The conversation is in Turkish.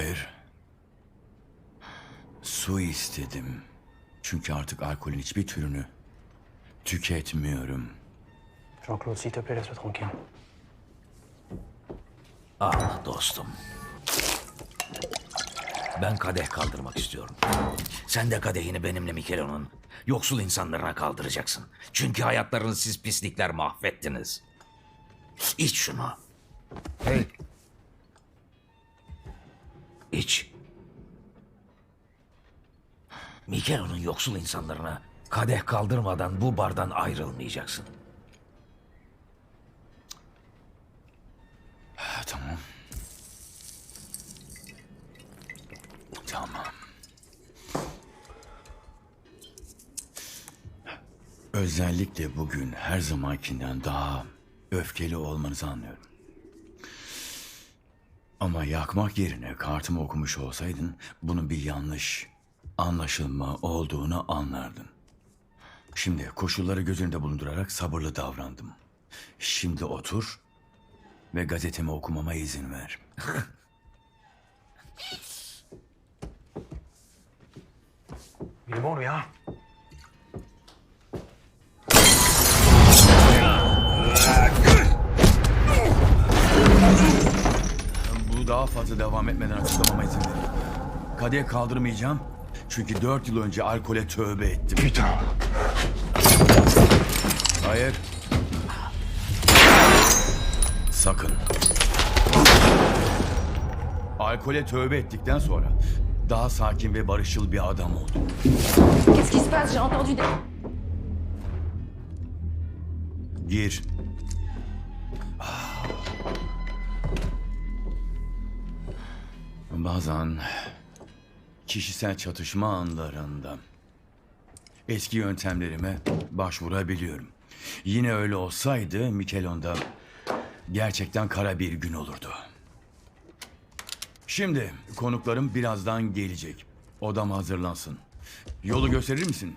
Hayır. Su istedim. Çünkü artık alkolün hiçbir türünü tüketmiyorum. Jean-Claude, s'il te plaît, laisse-le tranquille. Ah dostum. Ben kadeh kaldırmak istiyorum. Sen de kadehini benimle Mikelo'nun yoksul insanlarına kaldıracaksın. Çünkü hayatlarını siz pislikler mahvettiniz. İç şunu. Hey, İç. Mikelo'nun yoksul insanlarına kadeh kaldırmadan bu bardan ayrılmayacaksın. ha, tamam. Tamam. Özellikle bugün her zamankinden daha öfkeli olmanızı anlıyorum. Ama yakmak yerine kartımı okumuş olsaydın bunun bir yanlış anlaşılma olduğunu anlardın. Şimdi koşulları göz önünde bulundurarak sabırlı davrandım. Şimdi otur ve gazetemi okumama izin ver. Il est daha fazla devam etmeden açıklamama izin verin. Kadeh kaldırmayacağım. Çünkü dört yıl önce alkole tövbe ettim. Putain Hayır. Sakın. Alkole tövbe ettikten sonra daha sakin ve barışçıl bir adam oldum. Qu'est-ce qui se passe J'ai entendu des... Gir. Ah. Bazen kişisel çatışma anlarında eski yöntemlerime başvurabiliyorum. Yine öyle olsaydı Mikelon'da gerçekten kara bir gün olurdu. Şimdi konuklarım birazdan gelecek. Odam hazırlansın. Yolu gösterir misin?